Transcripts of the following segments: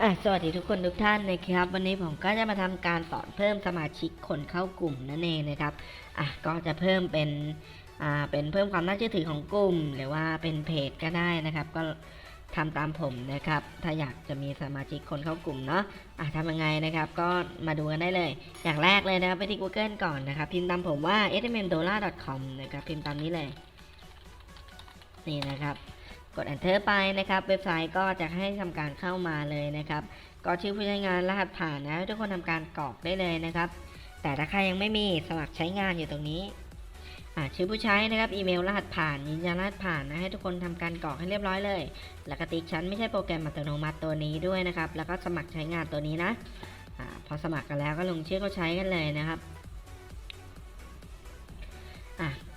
อะสวัสดีทุกคนทุกท่านนะครับ วันนี้ผมก็จะมาทำการสอนเพิ่มสมาชิกคนเข้ากลุ่มนั่นเองนะครับอะก็จะเพิ่มเป็นอ่าเป็นเพิ่มความน่าเชื่อถือของกลุ่ม หรือว่าเป็นเพจก็ได้นะครับ ก็ทำตามผมนะครับ ถ้าอยากจะมีสมาชิกคนเข้ากลุ่มเนาะอะทำยังไงนะครับ ก็มาดูกันได้เลย อย่างแรกเลยนะครับไปที่ Google ก่อนนะครับ พิมพ์ตามผมว่า smdollar.com นะครับพิมพ์ตามนี้เลย นี่นะครับ กด enter ไปนะครับ เว็บไซต์ก็จะให้ทำการเข้ามาเลยนะครับกรอกชื่อผู้ใช้งานรหัสผ่านนะให้ทุกคนทำการกรอกได้เลยนะครับ แต่ถ้าใครยังไม่มีสมัครใช้งานอยู่ตรงนี้ชื่อผู้ใช้นะครับอีเมลรหัสผ่านยืนยันรหัสผ่านนะให้ทุกคนทำการกรอกให้เรียบร้อยเลย แล้วก็ติ๊กชั้นไม่ใช่โปรแกรมอัตโนมัติตัวนี้ด้วยนะครับ แล้วก็สมัครใช้งานตัวนี้นะอพอสมัครกันแล้วก็ลงชื่อเขาใช้กันเลยนะครับ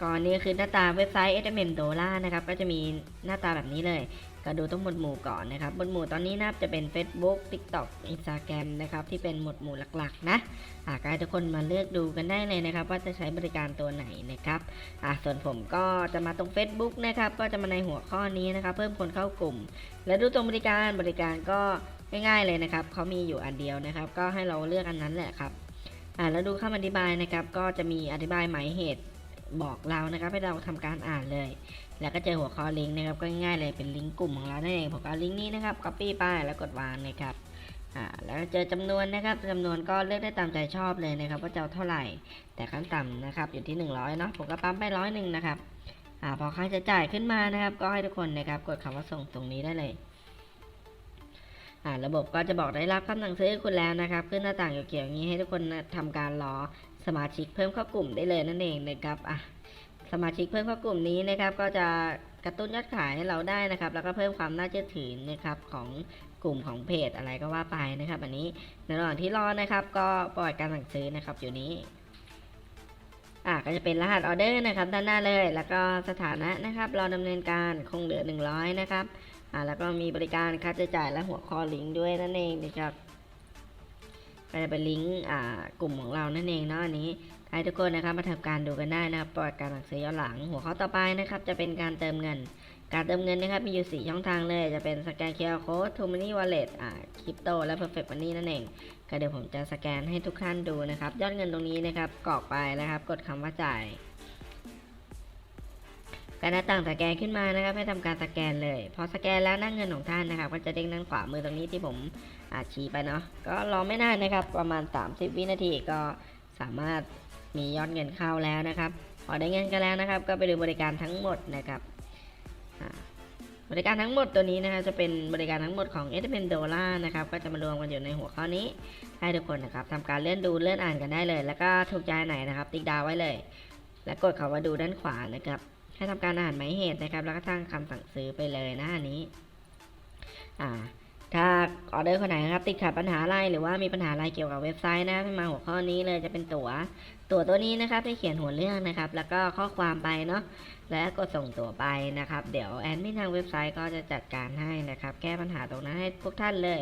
ก่อนนี้คือหน้าตาเว็บไซต์ SMM Dollar นะครับ ก็จะมีหน้าตาแบบนี้เลย ก็ดูต้องหมวดหมู่ก่อนนะครับ หมวดหมู่ตอนนี้นะจะเป็น Facebook TikTok Instagram นะครับ ที่เป็นหมวดหมู่หลักๆ นะอะก็ให้ทุกคนมาเลือกดูกันได้เลยนะครับ ว่าจะใช้บริการตัวไหนนะครับอะส่วนผมก็จะมาตรง Facebook นะครับ ก็จะมาในหัวข้อนี้นะครับ เพิ่มคนเข้ากลุ่ม แล้วดูตรงบริการ บริการก็ง่ายๆเลยนะครับ เขามีอยู่อันเดียวนะครับ ก็ให้เราเลือกอันนั้นแหละครับอ่าแล้วดูคำอธิบายนะครับ ก็จะมีอธิบายหมายเหตุ บอกเรานะครับ ให้เราทำการอ่านเลย แล้วก็เจอหัวข้อลิงก์นะครับก็ง่ายเลยเป็นลิงก์กลุ่มของเรานั่นเองผมก็เอาลิงก์นี้นะครับ copy ไปแล้วกดวางนะครับอ่าแล้วก็เจอจำนวนนะครับจำนวนก็เลือกได้ตามใจชอบเลยนะครับ ว่าจะเอาเท่าไหร่ แต่ขั้นต่ำนะครับ อยู่ที่ 100เนาะผมก็ปั๊มไปร้อยหนึ่งนะครับอ่าพอค่าใช้จ่ายขึ้นมานะครับ ก็ให้ทุกคนนะครับ กดคำว่าส่งตรงนี้ได้เลยระบบก็จะบอกได้รับคำสั่งซื้อคุณแล้วนะครับ ขึ้นหน้าต่างเขียวๆอย่างนี้ให้ทุกคนนะทำการรอ สมาชิกเพิ่มเข้ากลุ่มได้เลยนั่นเองนะครับอะสมาชิกเพิ่มเข้ากลุ่มนี้นะครับ ก็จะกระตุ้นยอดขายให้เราได้นะครับ แล้วก็เพิ่มความน่าเชื่อถือนะครับของกลุ่มของเพจอะไรก็ว่าไปนะครับ อันนี้ในระหว่างที่รอนะครับ ก็ปล่อยการสั่งซื้อนะครับ อยู่นี้อะก็จะเป็นรหัสออเดอร์นะครับ ด้านหน้าเลย แล้วก็สถานะนะครับรอดำเนินการคงเหลือ 100 นะครับอะแล้วก็มีบริการค่าใช้จ่ายและหัวข้อลิงก์ด้วยนั่นเองนะครับ ก็จะเป็นลิงก์กลุ่มของเรานั่นเองเนาะอันนี้ให้ทุกคนนะครับมาทำการดูกันได้นะครับปลอดการสั่งซื้อย้อนหลัง หัวข้อต่อไปนะครับ จะเป็นการเติมเงิน การเติมเงินนะครับมีอยู่ 4 ช่องทางเลย จะเป็นสแกน QR Code t o Money Wallet อ่าคริปโตและ Perfect Money นั่นเองก็เดี๋ยวผมจะสแกนให้ทุกท่านดูนะครับ ยอดเงินตรงนี้นะครับกรอกไปนะครับ กดคำว่าจ่าย การหน้าต่างสแกนขึ้นมานะครับให้ทำการสแกนเลย พอสแกนแล้วหน้าเงินของท่านนะครับ ก็จะเด้งด้านขวามือตรงนี้ที่ผมอาชี้ไปเนาะก็รอไม่นานนะครับ ประมาณ 30 วินาทีก็สามารถมียอดเงินเข้าแล้วนะครับ พอได้เงินกันแล้วนะครับ ก็ไปดูบริการทั้งหมดนะครับบริการทั้งหมดตัวนี้นะครับจะเป็นบริการทั้งหมดของ s m n Dollar นะครับก็จะมารวมกันอยู่ในหัวข้อนี้ให้ทุกคนนะครับทำการเลื่อนดูเลื่อนอ่านกันได้เลย แล้วก็ถูกใจไหนนะครับ ติ๊กดาวไว้เลย แล้วกดคำว่าดูด้านขวานะครับ ให้ทำการอ่านหมายเหตุนะครับ แล้วก็ตั้งคำสั่งซื้อไปเลยนะอันนี้ อ่า ถ้าออเดอร์คนไหนนะครับ ติดขัดปัญหาอะไรหรือว่ามีปัญหาอะไรเกี่ยวกับเว็บไซต์นะให้มาหัวข้อนี้เลยจะเป็นตัว๋วตั๋วตัวนี้นะครับให้เขียนหัวเรื่องนะครับ แล้วก็ข้อความไปเนาะแล้วกดส่งตั๋วไปนะครับ เดี๋ยวแอดมินทางเว็บไซต์ก็จะจัดการให้นะครับ แก้ปัญหาตรงนั้นให้พวกท่านเลย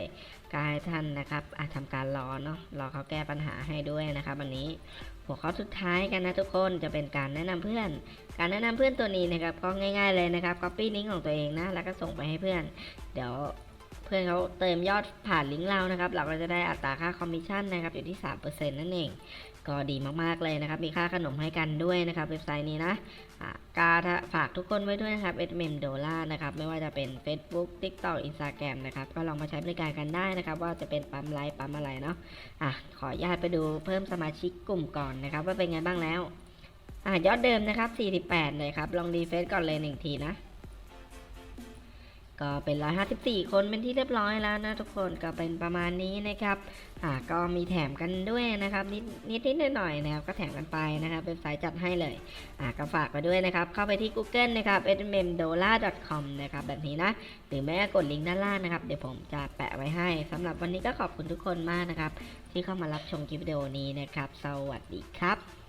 กายท่านนะครับอาจทำการรอเนาะรอเขาแก้ปัญหาให้ด้วยนะครับวันนี้ หัวข้อสุดท้ายกันนะทุกคนจะเป็นการแนะนำเพื่อน การแนะนำเพื่อนตัวนี้นะครับก็ง่าย ๆเลยนะครับ copy ลิงก์ของตัวเองนะแล้วก็ส่งไปให้เพื่อน เดี๋ยว เพื่อนเขาเติมยอดผ่านลิงก์เรานะครับ เราก็จะได้อัตราค่าคอมมิชชั่นนะครับอยู่ที่ 3%นั่นเอง ก็ดีมากๆเลยนะครับ มีค่าขนมให้กันด้วยนะครับ เว็บไซต์นี้นะกาฝากทุกคนไว้ด้วยนะครับ s m d o l a r นะครับ ไม่ว่าจะเป็น Facebook TikTok Instagram นะครับ ก็ลองมาใช้บริการกันได้นะครับ ว่าจะเป็นปั๊มไลฟ์ปั๊มอะไรเนาะอะขออนุญาตไปดูเพิ่มสมาชิกกลุ่มก่อนนะครับ ว่าเป็นไงบ้างแล้วอะยอดเดิมนะครับ 48 เลยครับ ลองรีเฟซก่อนเลยหนึ่งทีนะ ก็เป็น 154 คนเป็นที่เรียบร้อยแล้วนะทุกคนก็เป็นประมาณนี้นะครับอ่าก็มีแถมกันด้วยนะครับนิดนิดนิดหน่อยๆนะครับก็แถมกันไปนะครับเว็บไซต์จัดให้เลยอ่าก็ฝากไปด้วยนะครับ เข้าไปที่ Google นะครับ smdola.com นะครับแบบนี้นะหรือแม้กดลิงก์ด้านล่างนะครับ เดี๋ยวผมจะแปะไว้ให้สำหรับวันนี้ก็ขอบคุณทุกคนมากนะครับ ที่เข้ามารับชมคลิปวิดีโอนี้นะครับ สวัสดีครับ